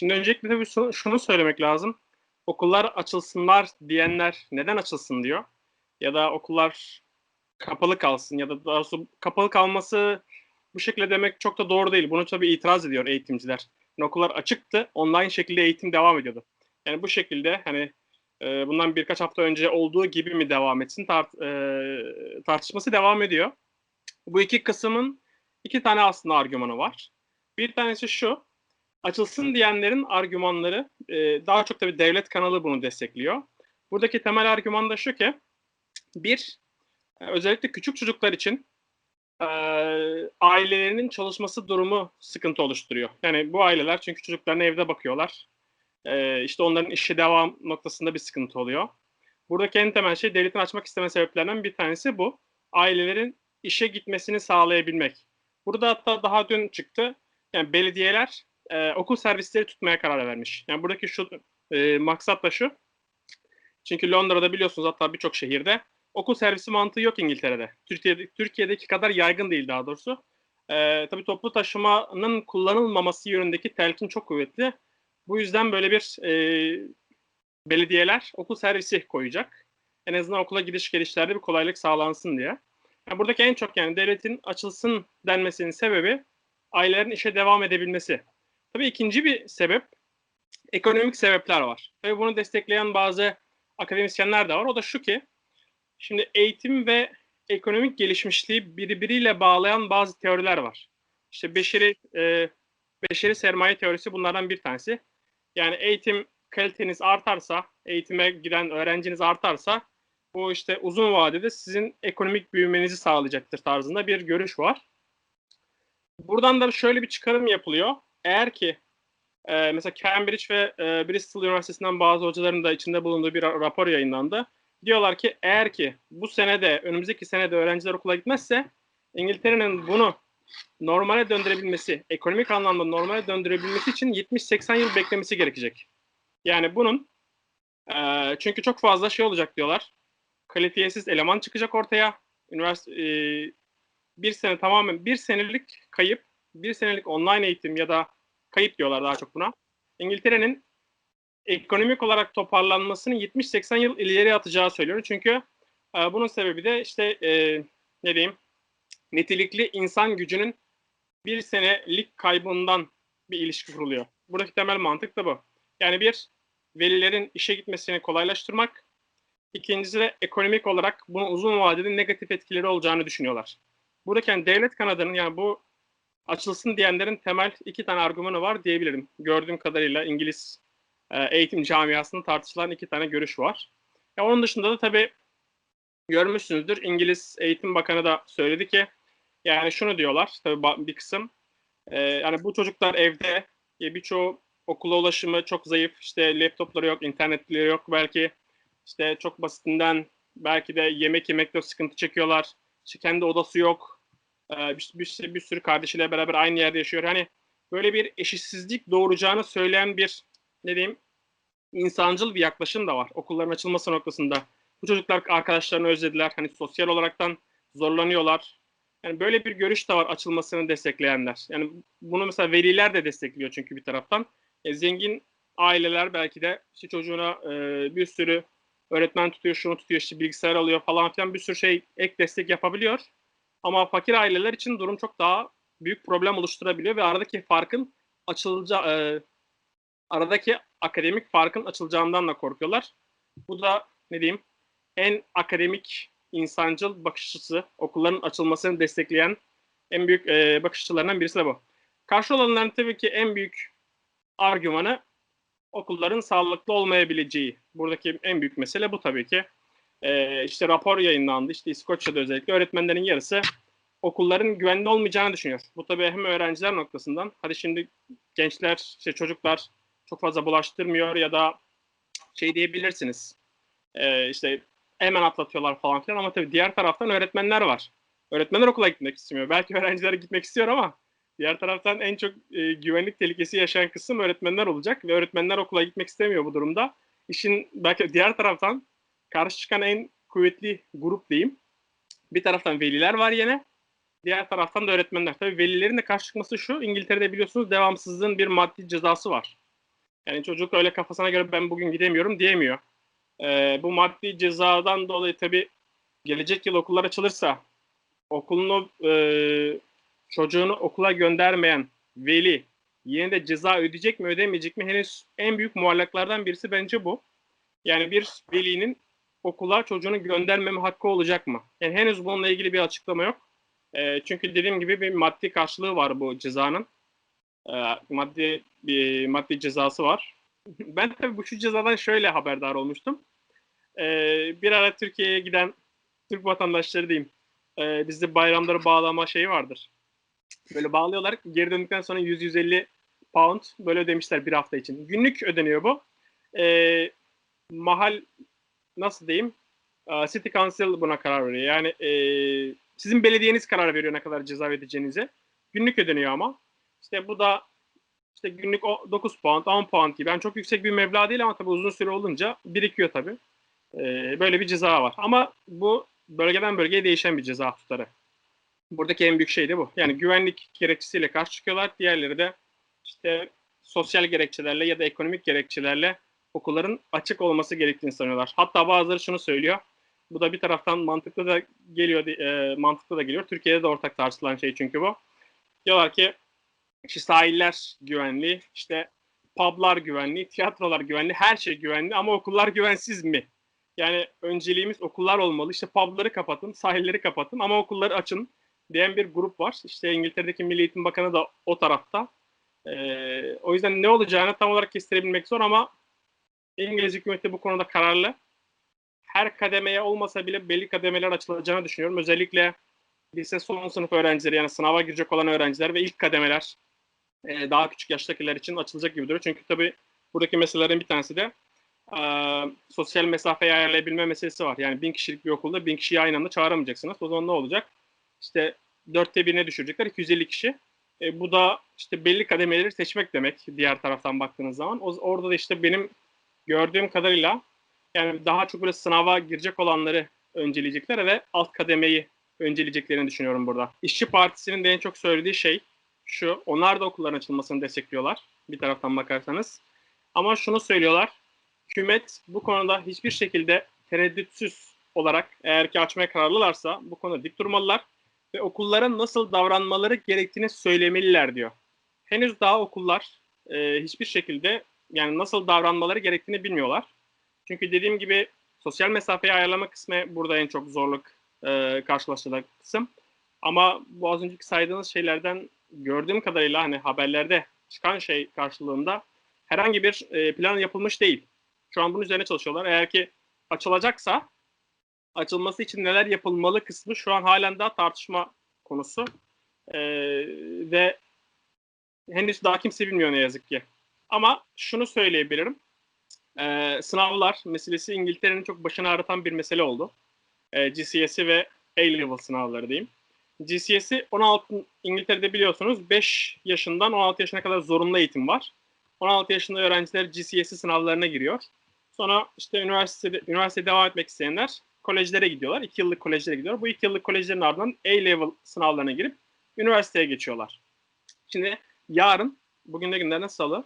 Şimdi öncelikle tabii şunu, söylemek lazım. Okullar açılsınlar diyenler neden açılsın diyor. Ya da okullar kapalı kalsın ya da daha doğrusu kapalı kalması bu şekilde demek çok da doğru değil. Bunu tabii itiraz ediyor eğitimciler. Yani okullar açıktı, online şekilde eğitim devam ediyordu. Yani bu şekilde hani e, bundan birkaç hafta önce olduğu gibi mi devam etsin tart, e, tartışması devam ediyor. Bu iki kısmın iki tane aslında argümanı var. Bir tanesi şu, açılsın diyenlerin argümanları e, daha çok tabii devlet kanalı bunu destekliyor. Buradaki temel argüman da şu ki bir e, özellikle küçük çocuklar için e, ailelerinin çalışması durumu sıkıntı oluşturuyor. Yani bu aileler çünkü çocuklarına evde bakıyorlar. E, işte onların işe devam noktasında bir sıkıntı oluyor. Buradaki en temel şey devletin açmak isteme sebeplerinden bir tanesi bu. Ailelerin işe gitmesini sağlayabilmek. Burada hatta daha dün çıktı. Yani belediyeler e, okul servisleri tutmaya karar vermiş. Yani buradaki şu e, maksat da şu. Çünkü Londra'da biliyorsunuz hatta birçok şehirde okul servisi mantığı yok İngiltere'de. Türkiye'de, Türkiye'deki kadar yaygın değil daha doğrusu. Ee, tabii toplu taşımanın kullanılmaması yönündeki telkin çok kuvvetli. Bu yüzden böyle bir e, belediyeler okul servisi koyacak. En azından okula gidiş gelişlerde bir kolaylık sağlansın diye. Yani buradaki en çok yani devletin açılsın denmesinin sebebi ailelerin işe devam edebilmesi. Tabii ikinci bir sebep ekonomik sebepler var. Tabii bunu destekleyen bazı akademisyenler de var. O da şu ki şimdi eğitim ve ekonomik gelişmişliği birbiriyle bağlayan bazı teoriler var. İşte beşeri e, beşeri sermaye teorisi bunlardan bir tanesi. Yani eğitim kaliteniz artarsa, eğitime giden öğrenciniz artarsa bu işte uzun vadede sizin ekonomik büyümenizi sağlayacaktır tarzında bir görüş var. Buradan da şöyle bir çıkarım yapılıyor. Eğer ki e, mesela Cambridge ve e, Bristol Üniversitesi'nden bazı hocaların da içinde bulunduğu bir rapor yayınlandı. Diyorlar ki eğer ki bu senede, önümüzdeki senede öğrenciler okula gitmezse İngiltere'nin bunu normale döndürebilmesi, ekonomik anlamda normale döndürebilmesi için 70-80 yıl beklemesi gerekecek. Yani bunun e, çünkü çok fazla şey olacak diyorlar. Kalitesiz eleman çıkacak ortaya. Üniversite e, bir sene tamamen bir senelik kayıp, bir senelik online eğitim ya da kayıp diyorlar daha çok buna. İngiltere'nin ekonomik olarak toparlanmasını 70-80 yıl ileri atacağı söylüyor. Çünkü e, bunun sebebi de işte e, ne diyeyim nitelikli insan gücünün bir senelik kaybından bir ilişki kuruluyor. Buradaki temel mantık da bu. Yani bir, velilerin işe gitmesini kolaylaştırmak. İkincisi de ekonomik olarak bunun uzun vadede negatif etkileri olacağını düşünüyorlar. Buradaki yani devlet kanadının yani bu açılsın diyenlerin temel iki tane argümanı var diyebilirim. Gördüğüm kadarıyla İngiliz e, eğitim camiasında tartışılan iki tane görüş var. Ya onun dışında da tabii görmüşsünüzdür. İngiliz Eğitim Bakanı da söyledi ki yani şunu diyorlar tabii bir kısım. E, yani bu çocuklar evde e, birçoğu okula ulaşımı çok zayıf. İşte laptopları yok, internetleri yok. Belki işte çok basitinden belki de yemek yemekte sıkıntı çekiyorlar. İşte kendi odası yok. Ee, bir, bir, bir sürü kardeşiyle beraber aynı yerde yaşıyor. Hani böyle bir eşitsizlik doğuracağını söyleyen bir ne diyeyim insancıl bir yaklaşım da var okulların açılması noktasında. Bu çocuklar arkadaşlarını özlediler. Hani sosyal olaraktan zorlanıyorlar. Yani böyle bir görüş de var açılmasını destekleyenler. Yani bunu mesela veliler de destekliyor çünkü bir taraftan. E, zengin aileler belki de işte çocuğuna e, bir sürü öğretmen tutuyor, şunu tutuyor, işte bilgisayar alıyor falan filan bir sürü şey ek destek yapabiliyor. Ama fakir aileler için durum çok daha büyük problem oluşturabiliyor ve aradaki farkın açılacağı, e, aradaki akademik farkın açılacağından da korkuyorlar. Bu da ne diyeyim en akademik insancıl bakış açısı, okulların açılmasını destekleyen en büyük e, bakış birisi de bu. Karşı olanların tabii ki en büyük argümanı okulların sağlıklı olmayabileceği. Buradaki en büyük mesele bu tabii ki. Ee, işte rapor yayınlandı. İşte İskoçya'da özellikle öğretmenlerin yarısı okulların güvenli olmayacağını düşünüyor. Bu tabii hem öğrenciler noktasından. Hadi şimdi gençler, işte çocuklar çok fazla bulaştırmıyor ya da şey diyebilirsiniz. Ee, işte hemen atlatıyorlar falan filan ama tabii diğer taraftan öğretmenler var. Öğretmenler okula gitmek istemiyor. Belki öğrenciler gitmek istiyor ama Diğer taraftan en çok e, güvenlik tehlikesi yaşayan kısım öğretmenler olacak ve öğretmenler okula gitmek istemiyor bu durumda. İşin belki diğer taraftan karşı çıkan en kuvvetli grup diyeyim. Bir taraftan veliler var yine. Diğer taraftan da öğretmenler. Tabii velilerin de karşı çıkması şu. İngiltere'de biliyorsunuz devamsızlığın bir maddi cezası var. Yani çocuk öyle kafasına göre ben bugün gidemiyorum diyemiyor. Ee, bu maddi cezadan dolayı tabii gelecek yıl okullar açılırsa okulunu e, çocuğunu okula göndermeyen veli yine de ceza ödeyecek mi ödemeyecek mi henüz en büyük muallaklardan birisi bence bu. Yani bir velinin okula çocuğunu göndermeme hakkı olacak mı? Yani henüz bununla ilgili bir açıklama yok. E, çünkü dediğim gibi bir maddi karşılığı var bu cezanın. E, maddi bir maddi cezası var. ben tabii bu şu cezadan şöyle haberdar olmuştum. E, bir ara Türkiye'ye giden Türk vatandaşları diyeyim. E, bizde bayramları bağlama şeyi vardır. Böyle bağlıyorlar. Geri döndükten sonra 100-150 pound böyle ödemişler bir hafta için. Günlük ödeniyor bu. E, mahal nasıl diyeyim? E, City Council buna karar veriyor. Yani e, sizin belediyeniz karar veriyor ne kadar ceza ödeyeceğinize. Günlük ödeniyor ama. İşte bu da işte günlük 9 pound, 10 pound gibi. Yani çok yüksek bir meblağ değil ama tabii uzun süre olunca birikiyor tabii. Ee, böyle bir ceza var. Ama bu bölgeden bölgeye değişen bir ceza tutarı. Buradaki en büyük şey de bu. Yani güvenlik gerekçesiyle karşı çıkıyorlar. Diğerleri de işte sosyal gerekçelerle ya da ekonomik gerekçelerle okulların açık olması gerektiğini sanıyorlar. Hatta bazıları şunu söylüyor. Bu da bir taraftan mantıklı da geliyor, e, mantıklı da geliyor. Türkiye'de de ortak tartışılan şey çünkü bu. Diyorlar ki işte sahiller güvenli, işte publar güvenli, tiyatrolar güvenli, her şey güvenli ama okullar güvensiz mi? Yani önceliğimiz okullar olmalı. İşte pubları kapatın, sahilleri kapatın ama okulları açın diyen bir grup var. İşte İngiltere'deki Milli Eğitim Bakanı da o tarafta. Ee, o yüzden ne olacağını tam olarak kestirebilmek zor ama İngiliz hükümeti bu konuda kararlı. Her kademeye olmasa bile belli kademeler açılacağını düşünüyorum. Özellikle lise son sınıf öğrencileri yani sınava girecek olan öğrenciler ve ilk kademeler e, daha küçük yaştakiler için açılacak gibi duruyor. Çünkü tabii buradaki meselelerin bir tanesi de e, sosyal mesafeyi ayarlayabilme meselesi var. Yani bin kişilik bir okulda bin kişiyi aynı anda çağıramayacaksınız. O zaman ne olacak? İşte dörtte birine düşürecekler 250 kişi. E, bu da işte belli kademeleri seçmek demek diğer taraftan baktığınız zaman. O, orada da işte benim gördüğüm kadarıyla yani daha çok böyle sınava girecek olanları önceleyecekler ve alt kademeyi önceleyeceklerini düşünüyorum burada. İşçi Partisi'nin de en çok söylediği şey şu. Onlar da okulların açılmasını destekliyorlar bir taraftan bakarsanız. Ama şunu söylüyorlar. Hükümet bu konuda hiçbir şekilde tereddütsüz olarak eğer ki açmaya kararlılarsa bu konuda dik durmalılar ve okulların nasıl davranmaları gerektiğini söylemeliler diyor. Henüz daha okullar e, hiçbir şekilde yani nasıl davranmaları gerektiğini bilmiyorlar. Çünkü dediğim gibi sosyal mesafeyi ayarlama kısmı burada en çok zorluk e, karşılaştığı kısım. Ama bu az önceki saydığınız şeylerden gördüğüm kadarıyla hani haberlerde çıkan şey karşılığında herhangi bir e, plan yapılmış değil. Şu an bunun üzerine çalışıyorlar. Eğer ki açılacaksa açılması için neler yapılmalı kısmı şu an halen daha tartışma konusu. E, ve henüz daha kimse bilmiyor ne yazık ki. Ama şunu söyleyebilirim. E, sınavlar meselesi İngiltere'nin çok başını ağrıtan bir mesele oldu. E, GCSE ve A-level sınavları diyeyim. GCSE 16 İngiltere'de biliyorsunuz 5 yaşından 16 yaşına kadar zorunlu eğitim var. 16 yaşında öğrenciler GCSE sınavlarına giriyor. Sonra işte üniversitede üniversite devam etmek isteyenler kolejlere gidiyorlar. 2 yıllık kolejlere gidiyor. Bu 2 yıllık kolejlerin ardından A-level sınavlarına girip üniversiteye geçiyorlar. Şimdi yarın, bugün de günlerden salı,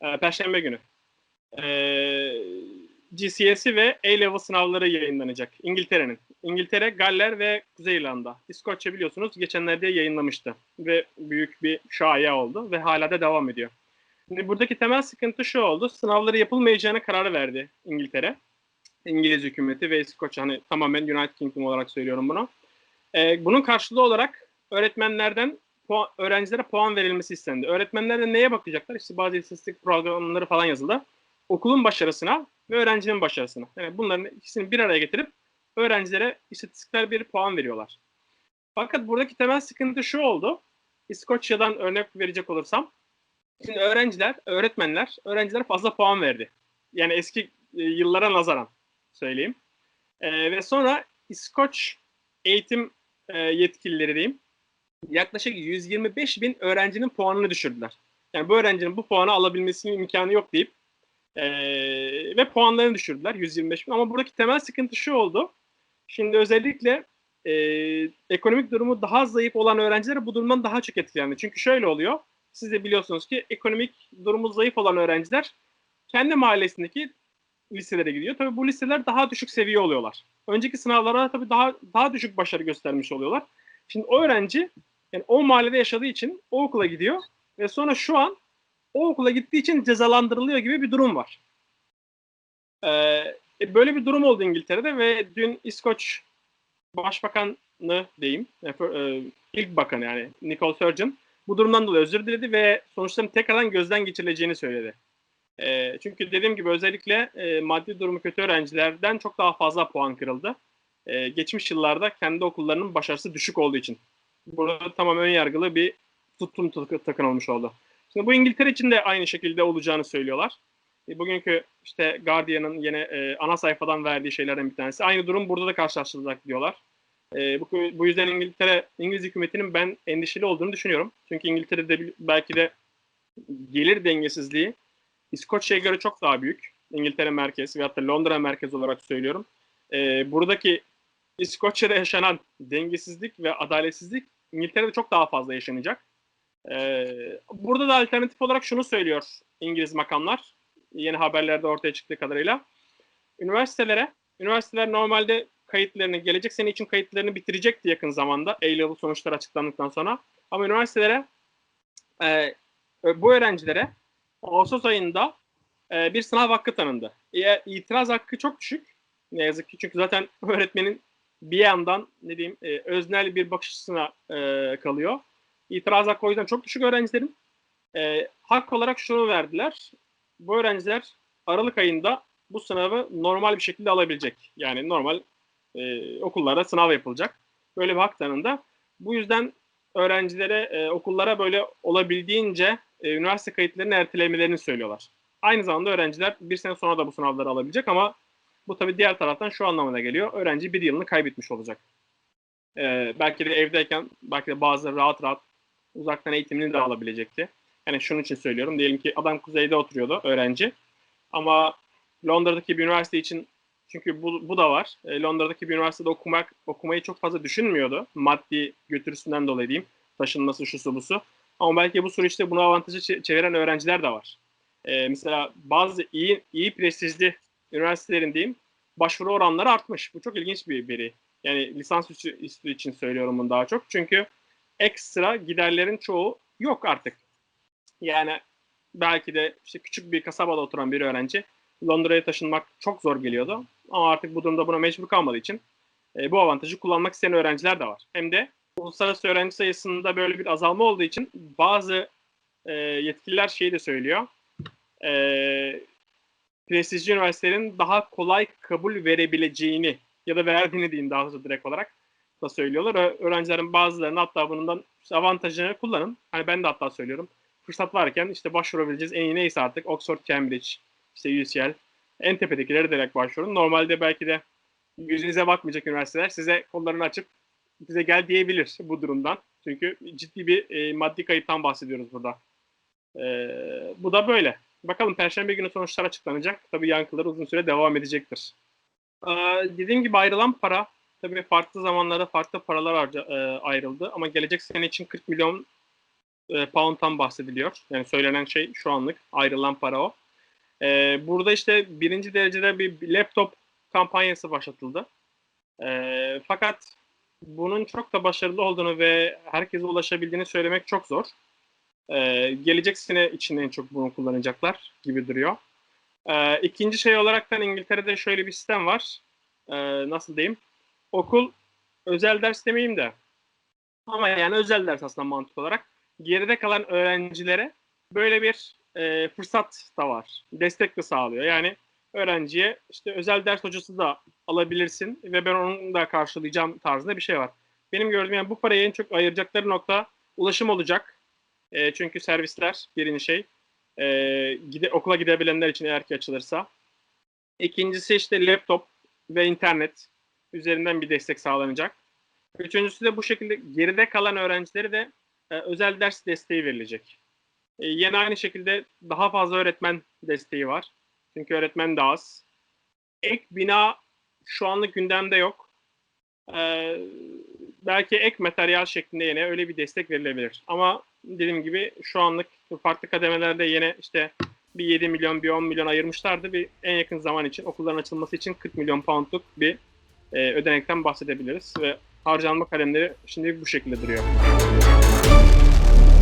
e, perşembe günü GCSE ve A-level sınavları yayınlanacak İngiltere'nin. İngiltere, Galler ve Kuzey İrlanda. İskoçya biliyorsunuz geçenlerde yayınlamıştı ve büyük bir şaya oldu ve hala da devam ediyor. Şimdi buradaki temel sıkıntı şu oldu. Sınavları yapılmayacağına kararı verdi İngiltere. İngiliz hükümeti ve İskoçya hani tamamen United Kingdom olarak söylüyorum bunu. Ee, bunun karşılığı olarak öğretmenlerden puan, öğrencilere puan verilmesi istendi. Öğretmenler de neye bakacaklar? İşte bazı istatistik programları falan yazıldı. Okulun başarısına ve öğrencinin başarısına. Yani bunların ikisini bir araya getirip öğrencilere istatistikler bir puan veriyorlar. Fakat buradaki temel sıkıntı şu oldu. İskoçya'dan örnek verecek olursam, şimdi öğrenciler, öğretmenler, öğrencilere fazla puan verdi. Yani eski e, yıllara nazaran söyleyeyim. E, ve sonra İskoç eğitim e, yetkilileri diyeyim, yaklaşık 125 bin öğrencinin puanını düşürdüler. Yani bu öğrencinin bu puanı alabilmesinin imkanı yok deyip e, ve puanlarını düşürdüler 125 bin. Ama buradaki temel sıkıntı şu oldu. Şimdi özellikle e, ekonomik durumu daha zayıf olan öğrenciler bu durumdan daha çok etkilendi. Çünkü şöyle oluyor. siz de biliyorsunuz ki ekonomik durumu zayıf olan öğrenciler kendi mahallesindeki liselere gidiyor. Tabii bu liseler daha düşük seviye oluyorlar. Önceki sınavlara tabii daha daha düşük başarı göstermiş oluyorlar. Şimdi o öğrenci yani o mahallede yaşadığı için o okula gidiyor ve sonra şu an o okula gittiği için cezalandırılıyor gibi bir durum var. Ee, e, böyle bir durum oldu İngiltere'de ve dün İskoç Başbakanı diyeyim, e, e, ilk bakanı yani Nicole Sturgeon bu durumdan dolayı özür diledi ve sonuçların tekrardan gözden geçirileceğini söyledi. E, çünkü dediğim gibi özellikle e, maddi durumu kötü öğrencilerden çok daha fazla puan kırıldı. E, geçmiş yıllarda kendi okullarının başarısı düşük olduğu için. Burada tamam ön yargılı bir tutum takınılmış oldu. Şimdi bu İngiltere için de aynı şekilde olacağını söylüyorlar. E, bugünkü işte Guardian'ın yine e, ana sayfadan verdiği şeylerden bir tanesi. Aynı durum burada da karşılaştırılacak diyorlar. E, bu, bu yüzden İngiltere, İngiliz hükümetinin ben endişeli olduğunu düşünüyorum. Çünkü İngiltere'de belki de gelir dengesizliği İskoçya'ya göre çok daha büyük. İngiltere merkez veyahut da Londra merkez olarak söylüyorum. E, buradaki İskoçya'da yaşanan dengesizlik ve adaletsizlik İngiltere'de çok daha fazla yaşanacak. E, burada da alternatif olarak şunu söylüyor İngiliz makamlar. Yeni haberlerde ortaya çıktığı kadarıyla. Üniversitelere, üniversiteler normalde kayıtlarını, gelecek sene için kayıtlarını bitirecekti yakın zamanda. Eylül sonuçlar açıklandıktan sonra. Ama üniversitelere e, bu öğrencilere Ağustos ayında e, bir sınav hakkı tanındı. E, itiraz hakkı çok düşük. Ne yazık ki çünkü zaten öğretmenin bir yandan ne diyeyim e, öznel bir bakış açısına e, kalıyor. İtiraz hakkı o yüzden çok düşük öğrencilerin. E, hak olarak şunu verdiler. Bu öğrenciler Aralık ayında bu sınavı normal bir şekilde alabilecek. Yani normal e, okullarda sınav yapılacak. Böyle bir hak tanındı. Bu yüzden öğrencilere, e, okullara böyle olabildiğince e, üniversite kayıtlarını ertelemelerini söylüyorlar. Aynı zamanda öğrenciler bir sene sonra da bu sınavları alabilecek ama bu tabii diğer taraftan şu anlamına geliyor. Öğrenci bir yılını kaybetmiş olacak. E, belki de evdeyken belki de bazıları rahat rahat uzaktan eğitimini de alabilecekti. Yani şunun için söylüyorum. Diyelim ki adam kuzeyde oturuyordu öğrenci. Ama Londra'daki bir üniversite için çünkü bu, bu da var. E, Londra'daki bir üniversitede okumak okumayı çok fazla düşünmüyordu. Maddi götürüsünden dolayı diyeyim. Taşınması, şusu busu. Ama belki bu süreçte bunu avantajı çeviren öğrenciler de var. E, mesela bazı iyi iyi prestijli üniversitelerin diyeyim başvuru oranları artmış. Bu çok ilginç bir veri. Yani lisans üstü için söylüyorum bunu daha çok. Çünkü ekstra giderlerin çoğu yok artık. Yani belki de işte küçük bir kasabada oturan bir öğrenci Londra'ya taşınmak çok zor geliyordu. Ama artık bu durumda buna mecbur kalmadığı için e, bu avantajı kullanmak isteyen öğrenciler de var. Hem de uluslararası öğrenci sayısında böyle bir azalma olduğu için bazı e, yetkililer şeyi de söylüyor. E, prestijli üniversitelerin daha kolay kabul verebileceğini ya da verdiğini diyeyim daha doğrusu direkt olarak da söylüyorlar. Öğrencilerin bazılarının hatta bundan avantajını kullanın. Hani ben de hatta söylüyorum. Fırsat varken işte başvurabileceğiz en iyi neyse artık Oxford, Cambridge, işte UCL en tepedekileri direkt başvurun. Normalde belki de yüzünüze bakmayacak üniversiteler size kollarını açıp bize gel diyebilir bu durumdan. Çünkü ciddi bir e, maddi kayıptan bahsediyoruz burada. E, bu da böyle. Bakalım Perşembe günü sonuçlar açıklanacak. Tabii yankıları uzun süre devam edecektir. E, dediğim gibi ayrılan para tabii farklı zamanlarda farklı paralar harca, e, ayrıldı. Ama gelecek sene için 40 milyon e, pound'tan bahsediliyor. Yani söylenen şey şu anlık ayrılan para o. E, burada işte birinci derecede bir laptop kampanyası başlatıldı. E, fakat bunun çok da başarılı olduğunu ve herkese ulaşabildiğini söylemek çok zor. E, gelecek sene için en çok bunu kullanacaklar gibi duruyor. E, ikinci şey olaraktan İngiltere'de şöyle bir sistem var. E, nasıl diyeyim? Okul özel ders demeyeyim de ama yani özel ders aslında mantık olarak geride kalan öğrencilere böyle bir e, fırsat da var. Destek de sağlıyor. Yani öğrenciye işte özel ders hocası da alabilirsin ve ben onu da karşılayacağım tarzında bir şey var. Benim gördüğüm yani bu parayı en çok ayıracakları nokta ulaşım olacak. E, çünkü servisler birinci şey. E, gide, okula gidebilenler için eğer ki açılırsa. İkincisi işte laptop ve internet üzerinden bir destek sağlanacak. Üçüncüsü de bu şekilde geride kalan öğrencilere de e, özel ders desteği verilecek. E, yine aynı şekilde daha fazla öğretmen desteği var. Çünkü öğretmen de az. Ek bina şu anlık gündemde yok. E, belki ek materyal şeklinde yine öyle bir destek verilebilir. Ama dediğim gibi şu anlık farklı kademelerde yine işte bir 7 milyon bir 10 milyon ayırmışlardı. Bir en yakın zaman için okulların açılması için 40 milyon poundluk bir ee, ödenekten bahsedebiliriz ve harcanma kalemleri şimdi bu şekilde duruyor.